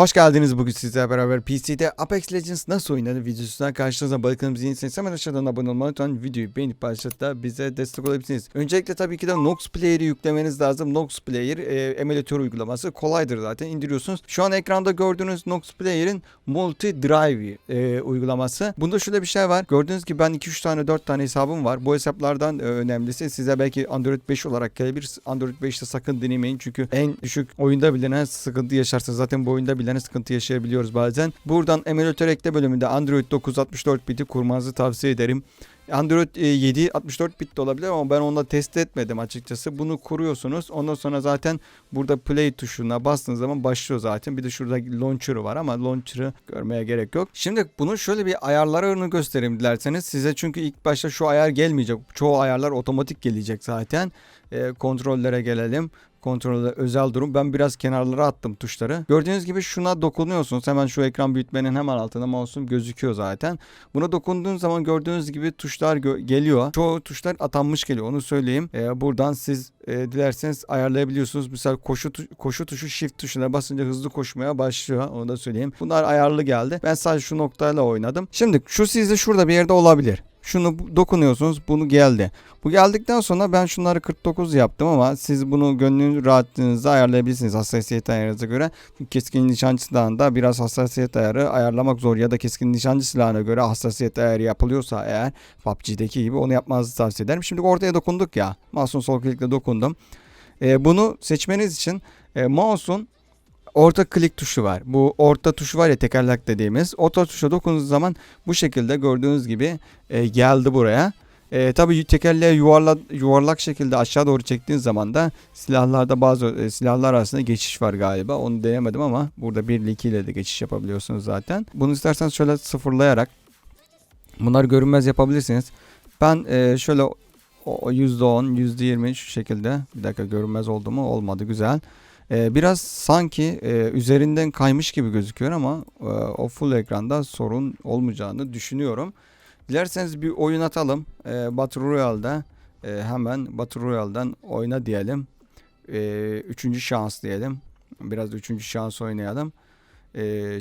Hoş geldiniz bugün sizlerle beraber PC'de Apex Legends nasıl oynanır videosundan karşınıza bakalım yeniyseniz hemen aşağıdan abone olmayı unutmayın videoyu beğenip başlatıp da bize destek olabilirsiniz. Öncelikle tabii ki de Nox Player'i yüklemeniz lazım. Nox Player e, emülatör uygulaması kolaydır zaten indiriyorsunuz. Şu an ekranda gördüğünüz Nox Player'in Multi Drive e, uygulaması. Bunda şöyle bir şey var. Gördüğünüz gibi ben 2-3 tane 4 tane hesabım var. Bu hesaplardan e, önemlisi size belki Android 5 olarak gelebilir. Android 5'te sakın denemeyin çünkü en düşük oyunda bilene sıkıntı yaşarsınız. Zaten bu oyunda bilene sıkıntı yaşayabiliyoruz bazen. Buradan emülatör ekle bölümünde Android 9 64 biti kurmanızı tavsiye ederim. Android e, 7 64 bit de olabilir ama ben onda test etmedim açıkçası. Bunu kuruyorsunuz. Ondan sonra zaten burada play tuşuna bastığınız zaman başlıyor zaten. Bir de şurada launcher'ı var ama launcher'ı görmeye gerek yok. Şimdi bunun şöyle bir ayarlarını göstereyim dilerseniz size. Çünkü ilk başta şu ayar gelmeyecek. Çoğu ayarlar otomatik gelecek zaten. E, kontrollere gelelim. Kontrolde özel durum. Ben biraz kenarlara attım tuşları. Gördüğünüz gibi şuna dokunuyorsunuz. Hemen şu ekran büyütmenin hemen altında mouse'um gözüküyor zaten. Buna dokunduğun zaman gördüğünüz gibi tuşlar gö- geliyor. Çoğu tuşlar atanmış geliyor onu söyleyeyim. Ee, buradan siz e, dilerseniz ayarlayabiliyorsunuz. Mesela koşu tu- koşu tuşu shift tuşuna basınca hızlı koşmaya başlıyor. Onu da söyleyeyim. Bunlar ayarlı geldi. Ben sadece şu noktayla oynadım. Şimdi şu sizde şurada bir yerde olabilir. Şunu dokunuyorsunuz. Bunu geldi. Bu geldikten sonra ben şunları 49 yaptım ama siz bunu gönlünüz rahatlığınızda ayarlayabilirsiniz hassasiyet ayarınıza göre. Çünkü keskin nişancı silahında biraz hassasiyet ayarı ayarlamak zor ya da keskin nişancı silahına göre hassasiyet ayarı yapılıyorsa eğer PUBG'deki gibi onu yapmanızı tavsiye ederim. Şimdi ortaya dokunduk ya. Mouse'un sol klikle dokundum. Ee, bunu seçmeniz için e, mouse'un orta klik tuşu var. Bu orta tuşu var ya tekerlek dediğimiz. Orta tuşa dokunduğunuz zaman bu şekilde gördüğünüz gibi e, geldi buraya. E, tabii tekerleği yuvarla, yuvarlak şekilde aşağı doğru çektiğiniz zaman da silahlarda bazı e, silahlar arasında geçiş var galiba. Onu denemedim ama burada 1 ile 2 ile de geçiş yapabiliyorsunuz zaten. Bunu isterseniz şöyle sıfırlayarak bunları görünmez yapabilirsiniz. Ben e, şöyle o %10, %20 şu şekilde. Bir dakika görünmez oldu mu? Olmadı. Güzel. E, biraz sanki e, üzerinden kaymış gibi gözüküyor ama e, o full ekranda sorun olmayacağını düşünüyorum. Dilerseniz bir oyun atalım. E, Battle Royale'da e, hemen Battle Royale'dan oyna diyelim. Üçüncü şans diyelim. Biraz üçüncü şans oynayalım. E,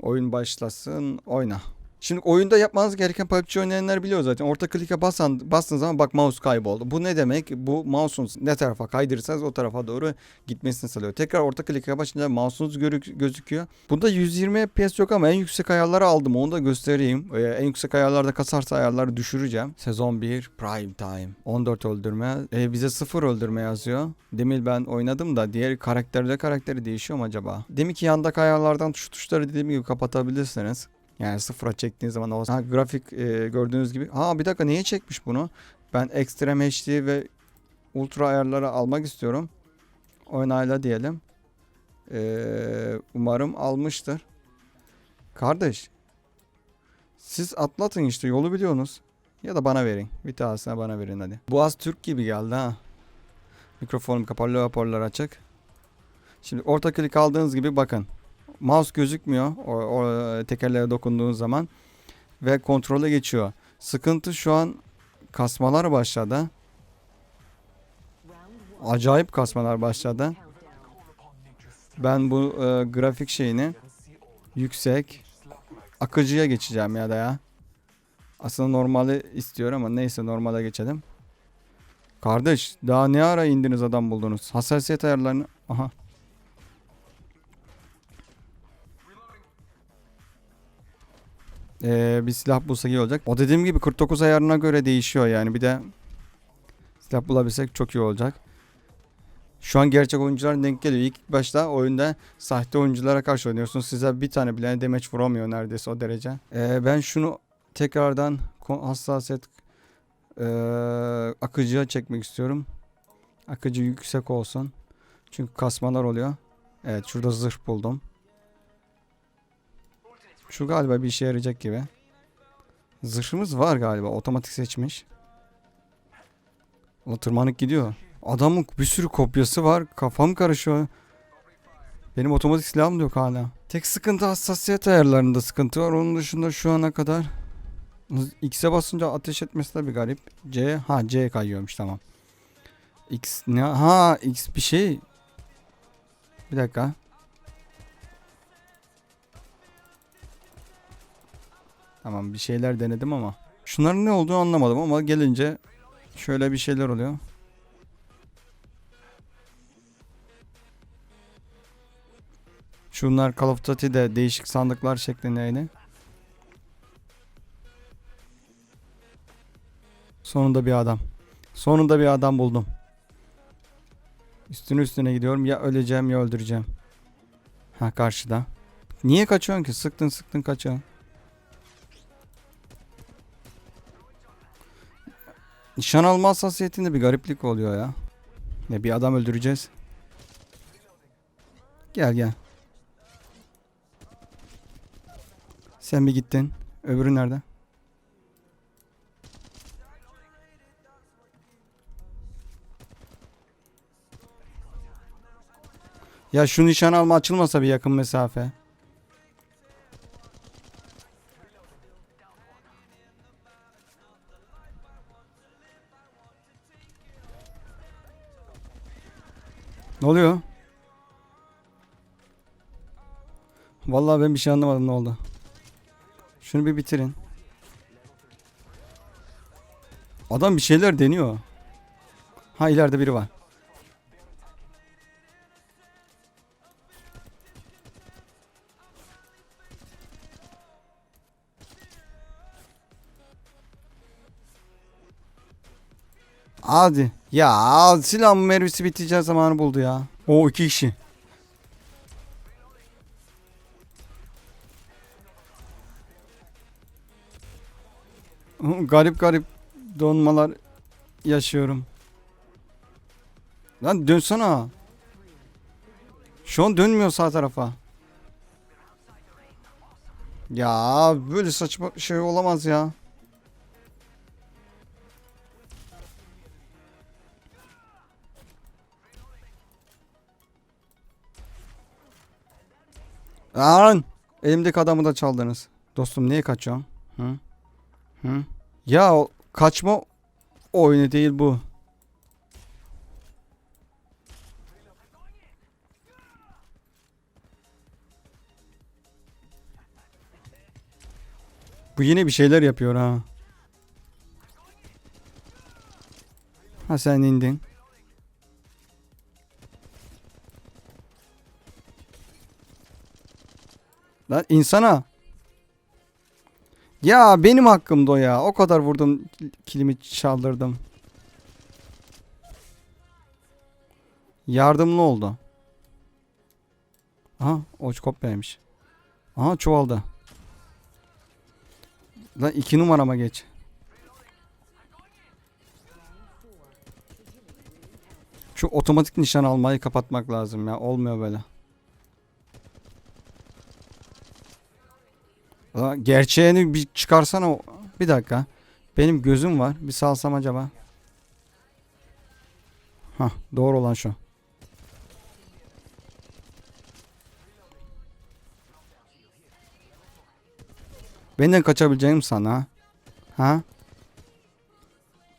oyun başlasın. Oyna. Şimdi oyunda yapmanız gereken PUBG oynayanlar biliyor zaten. Orta klike basan, bastığınız zaman bak mouse kayboldu. Bu ne demek? Bu mouse'un ne tarafa kaydırırsanız o tarafa doğru gitmesini sağlıyor. Tekrar orta klike basınca mouse'unuz gözüküyor. Bunda 120 FPS yok ama en yüksek ayarları aldım. Onu da göstereyim. Ee, en yüksek ayarlarda kasarsa ayarları düşüreceğim. Sezon 1 Prime Time. 14 öldürme. Ee, bize 0 öldürme yazıyor. Demin ben oynadım da diğer karakterde karakteri değişiyor mu acaba? Demin ki yandaki ayarlardan tuş tuşları dediğim gibi kapatabilirsiniz. Yani sıfıra çektiğiniz zaman o ha, grafik e, gördüğünüz gibi. Ha bir dakika niye çekmiş bunu? Ben Extreme HD ve Ultra ayarları almak istiyorum. Oynayla diyelim. Ee, umarım almıştır. Kardeş. Siz atlatın işte yolu biliyorsunuz. Ya da bana verin. Bir tanesine bana verin hadi. Boğaz Türk gibi geldi ha. Mikrofonum kapalı hoparlör açık. Şimdi orta klik aldığınız gibi bakın. Mouse gözükmüyor o, o tekerleğe dokunduğunuz zaman ve kontrole geçiyor. Sıkıntı şu an kasmalar başladı. Acayip kasmalar başladı. Ben bu e, grafik şeyini yüksek akıcıya geçeceğim ya da ya. Aslında normali istiyor ama neyse normale geçelim. Kardeş daha ne ara indiniz adam buldunuz? Hassasiyet ayarlarını... Aha. Ee, bir silah bulsak iyi olacak. O dediğim gibi 49 ayarına göre değişiyor yani. Bir de silah bulabilsek çok iyi olacak. Şu an gerçek oyuncular denk geliyor. İlk başta oyunda sahte oyunculara karşı oynuyorsunuz. Size bir tane bile damage vuramıyor neredeyse o derece. Ee, ben şunu tekrardan hassasiyet ee, akıcıya çekmek istiyorum. Akıcı yüksek olsun. Çünkü kasmalar oluyor. Evet şurada zırh buldum. Şu galiba bir işe yarayacak gibi. Zırhımız var galiba. Otomatik seçmiş. O tırmanık gidiyor. Adamın bir sürü kopyası var. Kafam karışıyor. Benim otomatik silahım da yok hala. Tek sıkıntı hassasiyet ayarlarında sıkıntı var. Onun dışında şu ana kadar X'e basınca ateş etmesi de bir garip. C ha C kayıyormuş tamam. X ne ha X bir şey. Bir dakika. Tamam bir şeyler denedim ama. Şunların ne olduğunu anlamadım ama gelince şöyle bir şeyler oluyor. Şunlar Call of Duty'de değişik sandıklar şeklinde yine. Sonunda bir adam. Sonunda bir adam buldum. Üstüne üstüne gidiyorum. Ya öleceğim ya öldüreceğim. Ha karşıda. Niye kaçıyorsun ki? Sıktın sıktın kaçıyorsun. Nişan alma hassasiyetinde bir gariplik oluyor ya. Ne bir adam öldüreceğiz. Gel gel. Sen bir gittin. Öbürü nerede? Ya şu nişan alma açılmasa bir yakın mesafe. Vallahi ben bir şey anlamadım ne oldu. Şunu bir bitirin. Adam bir şeyler deniyor. Ha ileride biri var. Hadi. Ya silah mermisi biteceği zamanı buldu ya. O iki kişi. Garip garip donmalar yaşıyorum. Lan dönsene. Şu an dönmüyor sağ tarafa. Ya böyle saçma şey olamaz ya. Lan! Elimdeki adamı da çaldınız. Dostum niye kaçıyorsun? Hı? Hı? Ya kaçma oyunu değil bu. Bu yine bir şeyler yapıyor ha. Ha sen indin. Lan insana. Ya benim hakkımda o ya. O kadar vurdum kilimi çaldırdım. Yardımlı oldu. Aha o kopyaymış. Aha çoğaldı. Lan iki numarama geç. Şu otomatik nişan almayı kapatmak lazım ya. Olmuyor böyle. Gerçeğini bir çıkarsana. Bir dakika. Benim gözüm var. Bir salsam acaba. Hah doğru olan şu. Benden kaçabileceğim sana. Ha?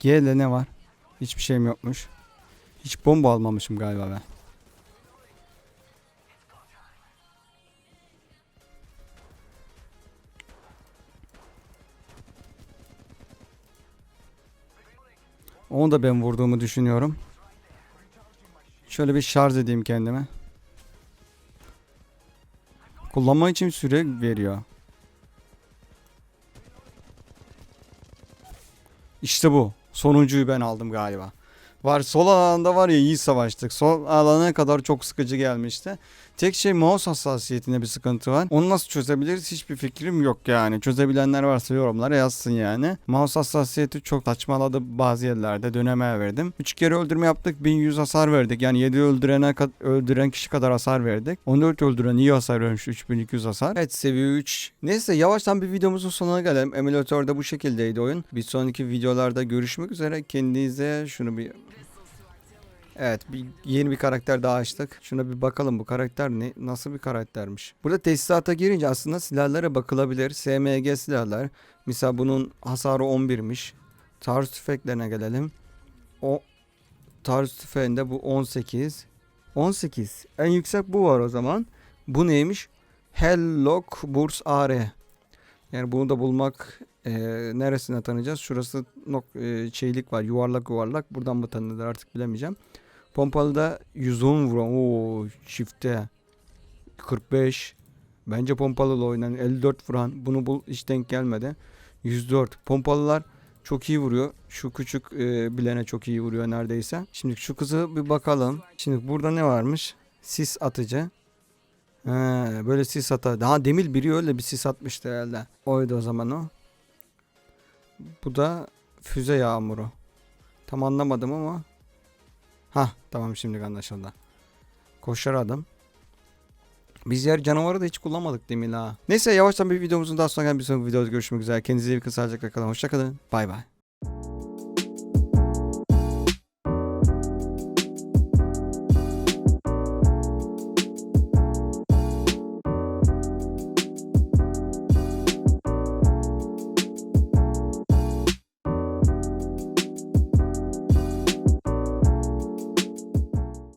G'de ne var? Hiçbir şeyim yokmuş. Hiç bomba almamışım galiba ben. Onu da ben vurduğumu düşünüyorum. Şöyle bir şarj edeyim kendime. Kullanma için süre veriyor. İşte bu. Sonuncuyu ben aldım galiba. Var sol alanda var ya iyi savaştık. Sol alana kadar çok sıkıcı gelmişti. Tek şey mouse hassasiyetinde bir sıkıntı var. Onu nasıl çözebiliriz hiçbir fikrim yok yani. Çözebilenler varsa yorumlara yazsın yani. Mouse hassasiyeti çok saçmaladı bazı yerlerde. Döneme verdim. 3 kere öldürme yaptık. 1100 hasar verdik. Yani 7 öldürene öldüren kişi kadar hasar verdik. 14 öldüren iyi hasar vermiş. 3200 hasar. Evet seviye 3. Neyse yavaştan bir videomuzun sonuna gelelim. Emülatörde bu şekildeydi oyun. Bir sonraki videolarda görüşmek üzere. Kendinize şunu bir Evet bir yeni bir karakter daha açtık. Şuna bir bakalım bu karakter ne nasıl bir karaktermiş. Burada tesisata girince aslında silahlara bakılabilir. SMG silahlar. Mesela bunun hasarı 11'miş. Taarruz tüfeklerine gelelim. O taarruz tüfeğinde bu 18. 18. En yüksek bu var o zaman. Bu neymiş? Helllock Burs AR. Yani bunu da bulmak e, neresine tanıyacağız? Şurası nok e, şeylik var. Yuvarlak yuvarlak. Buradan mı tanınır artık bilemeyeceğim. Pompalıda 110 vuran. Oo çifte. 45. Bence pompalı oynayan 54 vuran. Bunu bul hiç denk gelmedi. 104. Pompalılar çok iyi vuruyor. Şu küçük e, bilene çok iyi vuruyor neredeyse. Şimdi şu kızı bir bakalım. Şimdi burada ne varmış? Sis atıcı. He, böyle sis atar. Daha demir biri öyle bir sis atmıştı herhalde. Oydu o zaman o. Bu da füze yağmuru. Tam anlamadım ama. Ha tamam şimdi anlaşıldı. Koşar adam. Biz yer canavarı da hiç kullanmadık mi la? Neyse yavaştan bir videomuzun daha sonuna gelen bir sonraki videoda görüşmek üzere. Kendinize iyi bakın. Sağlıcakla kalın. Hoşçakalın. Bay bay.